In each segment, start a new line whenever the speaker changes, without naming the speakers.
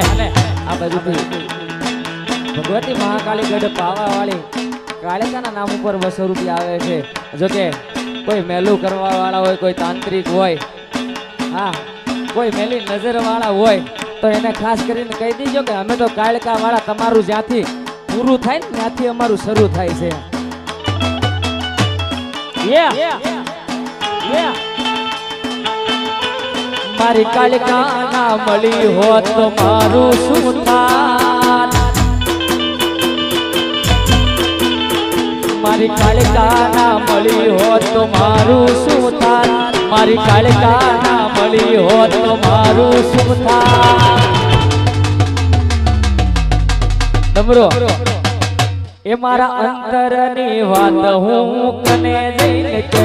અને આ બધું ભગવતી મહાકાળી ગઢ પાવા વાળી કાળિકાના નામ ઉપર બસો રૂપિયા આવે છે. જોકે કોઈ મેલું કરવા વાળા હોય, કોઈ તાંત્રિક હોય, હા, કોઈ મેલી નજર વાળા હોય, તો એને ખાસ કરીને કહી દીજો કે અમે તો કાળકાવાળા તમારું જ્યાંથી પૂરું થાય ને ત્યાંથી અમારું શરૂ થાય છે. Yeah. Yeah. મારી કાળકા ના મળી હોત તો મારું શું થાત? મારી કાળકા ના મળી હોત તો મારું શું થાત? મારી કાળકા ના મળી હોત તો મારું શું થાત? ડમરો એ મારા અંતરની વાત હું કને જઈને કે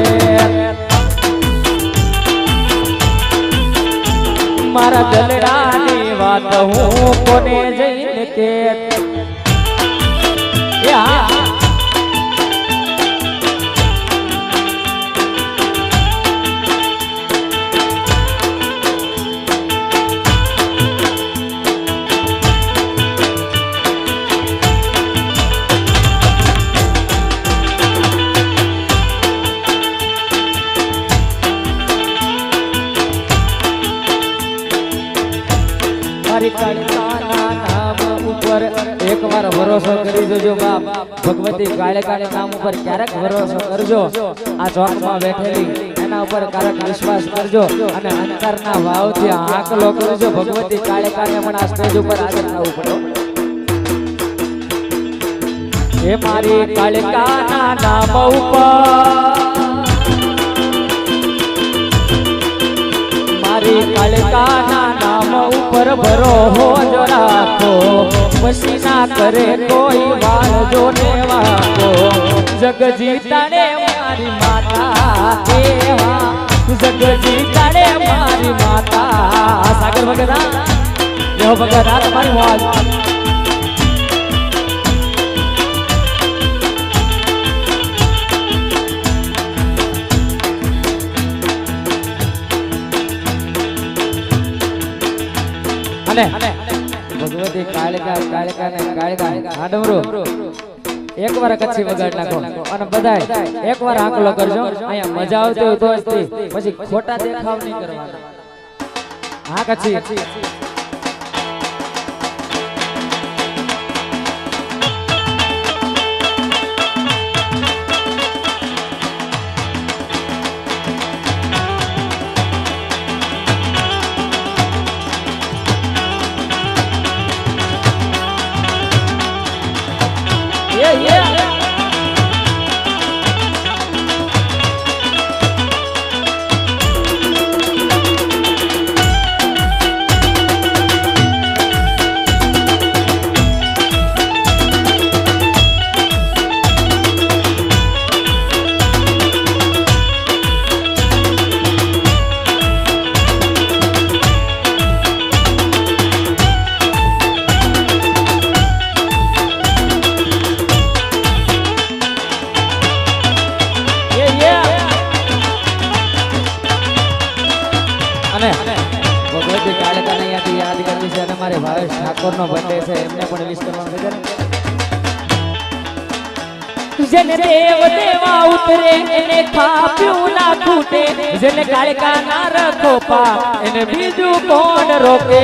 કોને જઈને કે ઉપર એકવાર ભરોસો કરી દેજો બાપ. ભગવતી કાળિકાના નામ ઉપર ક્યારેક ભરોસો કરજો. આ ચોકમાં બેઠેલી, એના ઉપર ક્યારેક વિશ્વાસ કરજો અને અંતરના ભાવથી આંકલો કરજો. ભગવતી કાળિકાને પણ આ સ્ટેજ ઉપર હાજર થવું પડે. હે મારી કાળિકાના નામ ઉપર, મારી કાળકાના ઉપર ભરો જો રાખો. પછી ના કરે કોઈ વાળ, જો ને વાકો જગજીતાને મારી માતા કેવા જગજી મારી માતા. સાગર ભગત જો ભગત તમારી મોજ. અને ભગવતી કાળકા કાળકા ને કાળકા હાડમરો એકવાર કચ્છી વગાડ નાખો અને બધાય એકવાર આંકલો કરજો. અહીંયા મજા આવતી હોય તો પછી ખોટા દેખાવ નહીં કરવાના. હા, કચ્છી. અને ભગવતી કાળકાને અહીંયાથી યાદ કરવી છે અને મારે ભાવેશ ઠાકોરનો બર્થડે છે, એમને પણ વિશ કરવાનું છે જેને દેવ દેવા ઉતરે, એને ખાપ્યું ના ખૂટે. જેને કાળકા ના રખો પા, એને બીજું કોણ રોકે?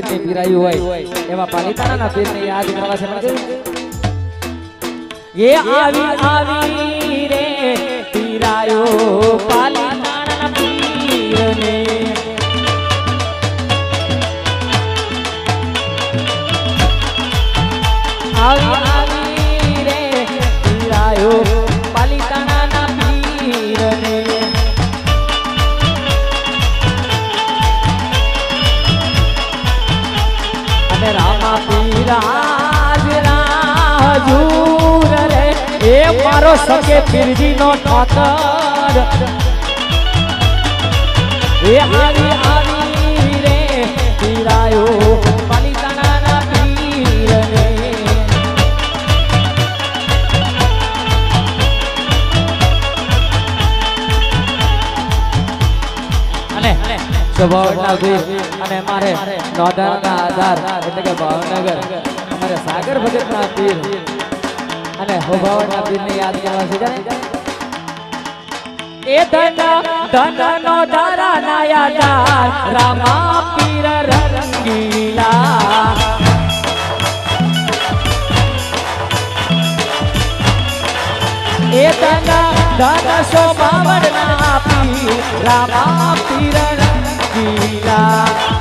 પીરને પીરાયું હોય એવા પાલિતાણાના પીરને યાદ કરવા છે પીરાયો પાલિતાણાના સકે પીરજી નો ઠાકર એ આવી આવી રે, પીરાયો પાલિતાણાના પીરને. અને સ્વભાવના વીર અને મારે નોંધાના આધાર, એટલે કે ભાવનગર, અમારે સાગર ભગતના પીર. અને હોભાવના પીરને યાદ કરવા છે, જાણે? એ ધન ધન નો દારા ના યાદાર રામા પીર રંગીલા. એ ધન ધન સો બાવન ના પીર, રામા પીર રંગીલા.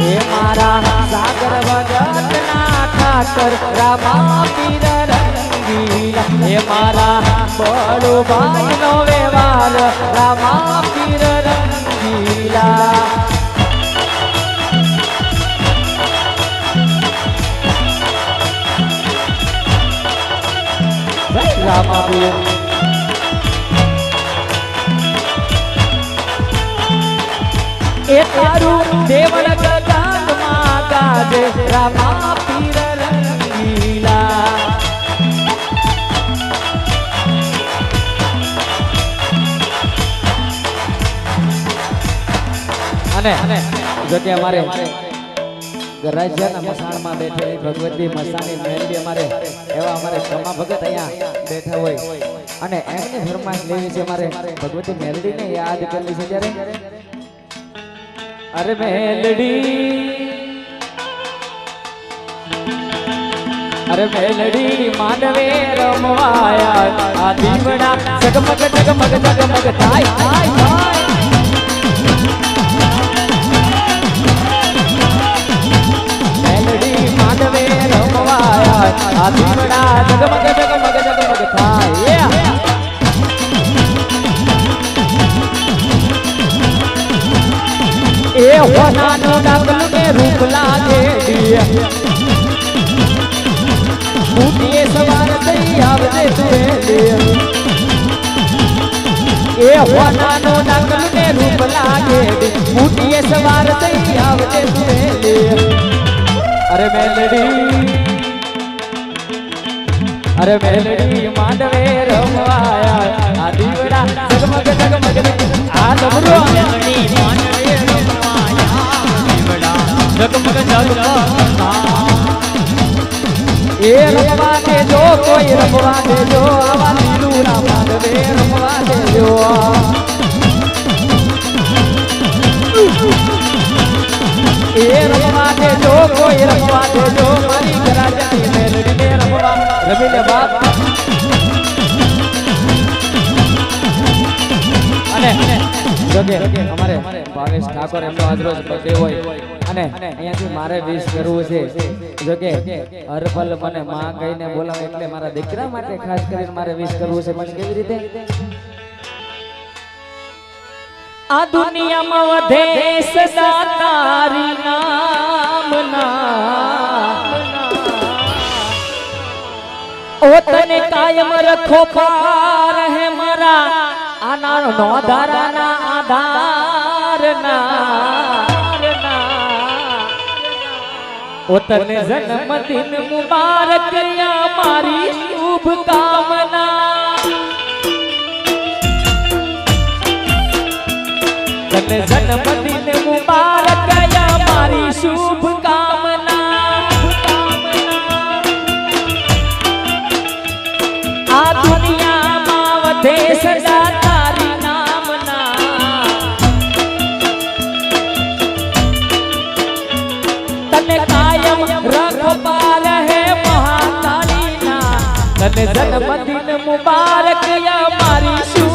એ મારા સાગર ભગતના ઠાકર, રામા પીર રંગીલા. હે મારા બળો ભાઈ નો વ્યવહાર, રામા પીર રંગીલા. એ તારું દેવળ ગાજે રામા પીર રંગીલા અને જો કે અમારે ગરાજ્યાના મસાણમાં બેઠેલી ભગવતી મસાણી મેળવી અમારે એવા અમારે કમા ભગત અહીંયા બેઠા હોય. અને એમની ફરમાશ લેવી છે અમારે ભગવતી મેલડીને યાદ કરવી છે ત્યારે. અરે મેલડી અરે મેલડી માંડવે રમવાયા. થાય મેલડી થાય. એ હોનાનો ડાકલું ને રૂપ લાગે. હોનાનો ડાકલું ને રૂપ લાગે. મૂટીએ સવાર થઈ આવજે તુએ અરે મેલડી. અરે મેલડી, માંડવે રમવાયા. આ દીવડા જગમગ જગમગ આ ડમરો મેલડી માંડવે રમવાયા. દીવડા જગમગ જગમગ એ રમવા દેજો કોઈ રમવા દેજો આવા લીલુડા માંડવે રમવા દેજો એ રમવા દેજો કોઈ રમવા દેજો મારી ગરાજાની મેલડીને રમવા. રમી બાપ. જોકે અમારે ભાવેશ ઠાકોર એમનો આજરોજ બર્થડે હોય અને અહીંયાથી મારે વિશ કરવું છે. જોકે હરફલ મને માં કહીને બોલાવે એટલે મારા દીકરા માટે ખાસ કરીને મારે વિશ કરવું છે. પણ કેવી રીતે? આ દુનિયામાં વધે સદા તારી નામના. ઓ તને કાયમ રખો પાર હે મારા. આના નો ધારાના તને જન્મદિન મુબારક યા મારી શુભ કામના. તને જન્મદિન મુબારક યા મારી શુભ તને જન્મદિન મુબારક મારી શુભ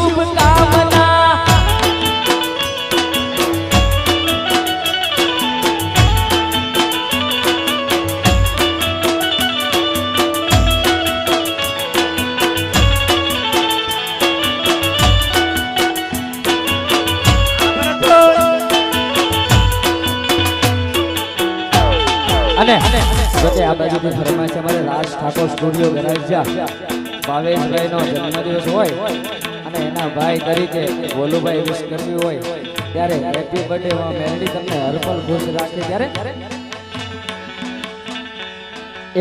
કે આ બાજુથી ફરમાઈશ અમારે રાજ ઠાકોર સ્ટુડિયો ગરાજા ભાવેશભાઈનો જન્મદિવસ હોય અને એના ભાઈ તરીકે ભોલુભાઈ વિશ કરવી હોય, ત્યારે હેપી બર્થડે મેલડી તમને હરપલ ખુશ રાખે ત્યારે.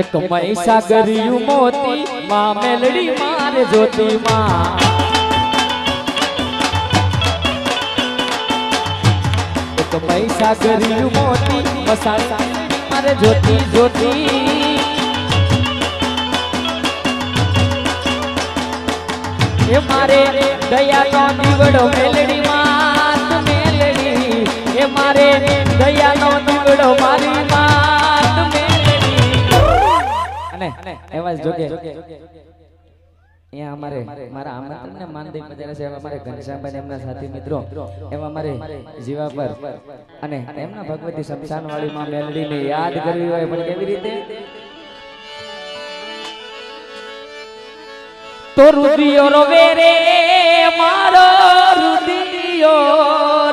એક પૈસા કર્યું મોતી માં મેલડી મારે જોતી માં. એક પૈસા કર્યું મોતી મસાલા મારે જોતી જોતી. એ મારે દયાનો દીવડો મેલડી માત મેલડી. એ મારે દયાનો દીવડો મારી માત મેલડી. અને એવા જોકે અહીંયા અમારે, મારા યાદ કરવી હોય પણ કેવી રીતે? મારો રુદિયો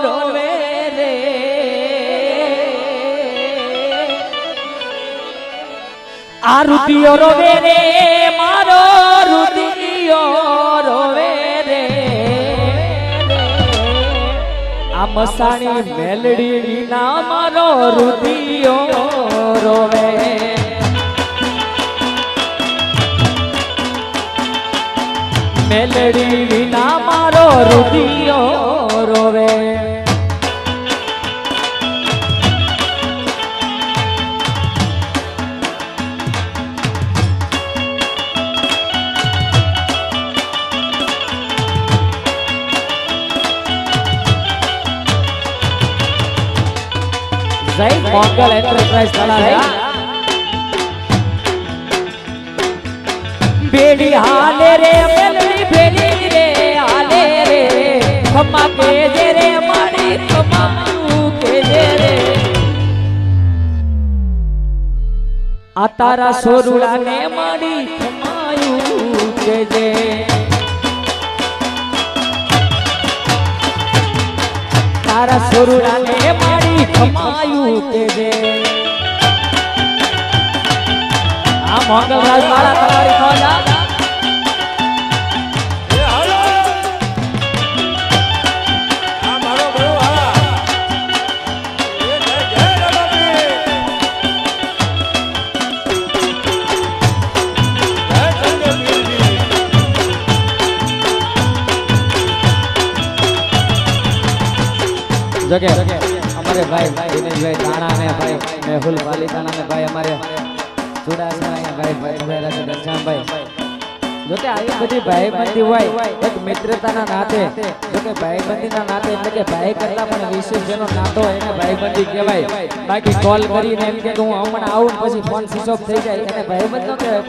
રોવે રે. આ રુદિયો રોવે રે, મારો રુદિયો મસાણી મેલડી ના મારો રુધિયો રોવે. મેલડી ના મારો રુધિયો રોવે. જય મોંગલ એન્ટરપ્રાઇઝ તળાજા બેડી હાલે રે મેલડી બેડી રે હાલે રે ખમા કે જે રે મારી ખમા કે જે રે આ તારા સોરુડા ને મારી ખમાયું કે જે તારા સોરુડા ને મારી ખમાયું કે જે. આ મોંગલરાજ મારા તમારી ખોજા
એ હાલો!
અમારે ભાઈ દિનેશભાઈ તાણા ને ભાઈ મેહુલ પાલિતાણા ને ભાઈ અમારે ભાઈ હોય એને ભાઈબંધી કહેવાય. બાકી કોલ કરીને એમ કે હું આવું પછી ફોન સ્વિચ ઓફ થઈ જાય, એને ભાઈબંધ ન કહેવાય.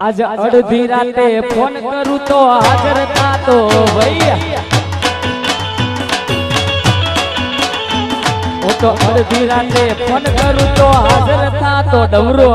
આજ અડધી રાતે ફોન કરું તો હાજર થાતો ભૈયા. હું તો અડધી રાતે ફોન કરું તો હાજર તો ડવરો